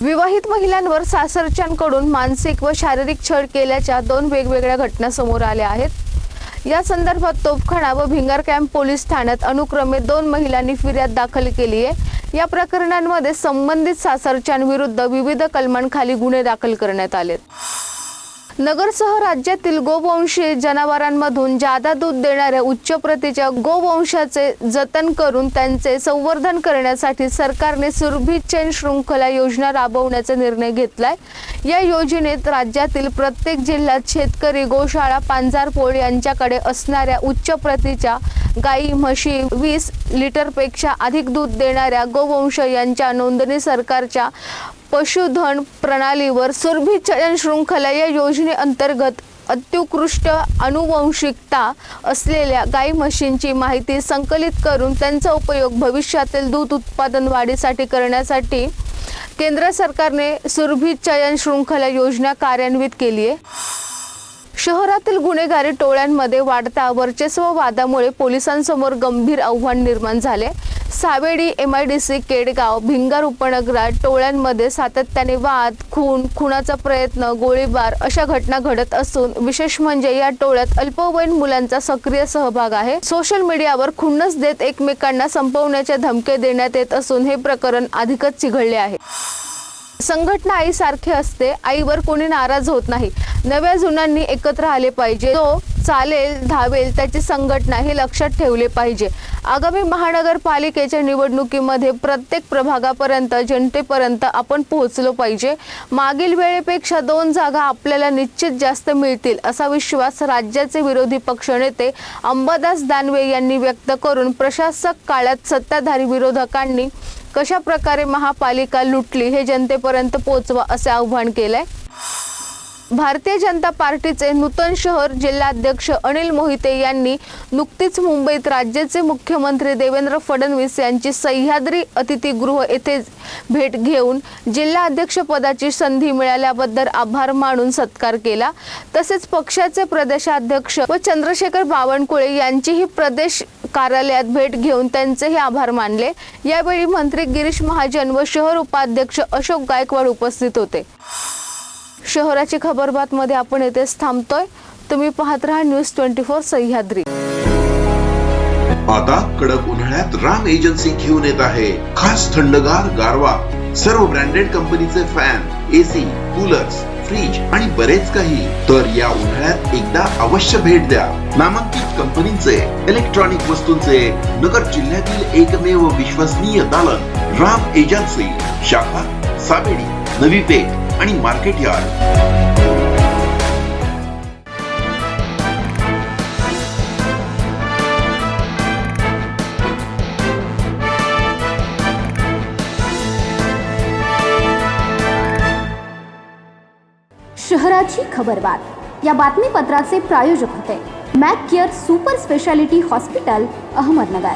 विवाहित महिलांवर सासरच्यांकडून मानसिक व शारीरिक छळ केल्याच्या दोन वेगवेगळ्या घटना समोर आल्या आहेत. या संदर्भात तोफखाना व भिंगार कॅम्प पोलीस ठाण्यात अनुक्रमे दोन महिलांनी फिर्याद दाखल केली आहे. या प्रकरणांमध्ये संबंधित सासरच्यांविरुद्ध विविध कलमांखाली गुन्हे दाखल करण्यात आलेत. नगरसह राज्यातील गोवंशी जनावरांमधून जादा दूध देणाऱ्या उच्च प्रतीच्या गोवंशाचे जतन करून त्यांचे संवर्धन करण्यासाठी सरकारने सुरभी चेन शृंखला योजना राबवण्याचा निर्णय घेतलाय. या योजनेत राज्यातील प्रत्येक जिल्ह्यात शेतकरी गोशाळा पांजारपोळ यांच्याकडे असणाऱ्या उच्च प्रतीच्या गाई म्हशी वीस लिटरपेक्षा अधिक दूध देणाऱ्या गोवंश यांच्या नोंदणी सरकारच्या पशुधन प्रणालीवर सुरभी चयन शृंखला या योजनेअंतर्गत अत्युत्कृष्ट अनुवंशिकता असलेल्या गाई म्हशींची माहिती संकलित करून त्यांचा उपयोग भविष्यातील दूध उत्पादन वाढीसाठी करण्यासाठी केंद्र सरकारने सुरभी चयन शृंखला योजना कार्यान्वित केली आहे. शहरातील गुन्हेगारी टोळ्यांमध्ये वाढता वर्चस्व वादामुळे पोलिसांसमोर गंभीर आव्हान निर्माण झाले. Savedi M I D C Kedgaon Bhingar उपनगरात टोळ्यांमध्ये सातत्याने वाद खून खुनाचा प्रयत्न गोळीबार अशा घटना घडत असून विशेष म्हणजे या टोळ्यात अल्पवयीन मुलांचा सक्रिय सहभाग आहे. सोशल मीडियावर खुन्नस देत एकमेकांना संपवण्याच्या धमके देण्यात येत असून हे प्रकरण अधिकच चिघळले आहे. संघटना आईसारखे असते आईवर कोणी नाराज होत नाही. नव्या जुनांनी एकत्र आले पाहिजे. तो चालेल धावेल त्याची संघटना हे लक्षात ठेवले पाहिजे. आगामी महानगरपालिकेच्या निवडणुकीमध्ये प्रत्येक प्रभागापर्यंत जनतेपर्यंत आपण पोहोचलो पाहिजे. मागील वेळेपेक्षा दोन जागा आपल्याला निश्चित जास्त मिळतील असा विश्वास राज्याचे विरोधी पक्षनेते अंबादास दानवे यांनी व्यक्त करून प्रशासक काळात सत्ताधारी विरोधकांनी कशा प्रकारे महापालिका लुटली हे जनतेपर्यंत पोहोचवा असे आव्हान केलंय. भारतीय जनता पार्टीचे नूतन शहर जिल्हाध्यक्ष अनिल मोहिते यांनी नुकतीच मुंबईत राज्याचे मुख्यमंत्री देवेंद्र फडणवीस यांची सह्याद्री अतिथीगृह येथे भेट घेऊन जिल्हाध्यक्षपदाची संधी मिळाल्याबद्दल आभार मानून सत्कार केला. तसेच पक्षाचे प्रदेशाध्यक्ष व चंद्रशेखर बावनकुळे यांचीही प्रदेश कार्यालयात भेट घेऊन त्यांचेही आभार मानले. यावेळी मंत्री गिरीश महाजन व शहर उपाध्यक्ष अशोक गायकवाड उपस्थित होते. शहराची खबरबातमध्ये आपण येथेच थांबतोय. तुम्ही पाहत राहा न्यूज ट्वेंटी फोर सह्याद्री. आता कडक उन्हाळ्यात राम एजन्सी घेऊन येत आहे. खास थंडगार गारवा. सर्व ब्रँडेड कंपनीचे फॅन एसी कूलर्स फ्रीज आणि बरेच काही. तर या उन्हाळ्यात एकदा अवश्य भेट द्या. नामांकित कंपनीचे इलेक्ट्रॉनिक वस्तूंचे नगर जिल्ह्यातील एकमेव विश्वसनीय दालन राम एजन्सी शाखा साबेडी नवी पेठ. आणि मार्केट यार्ड. शहराची खबरबात या बातमीपत्राचे प्रायोजक होते. Mac Care super speciality hospital Ahmednagar.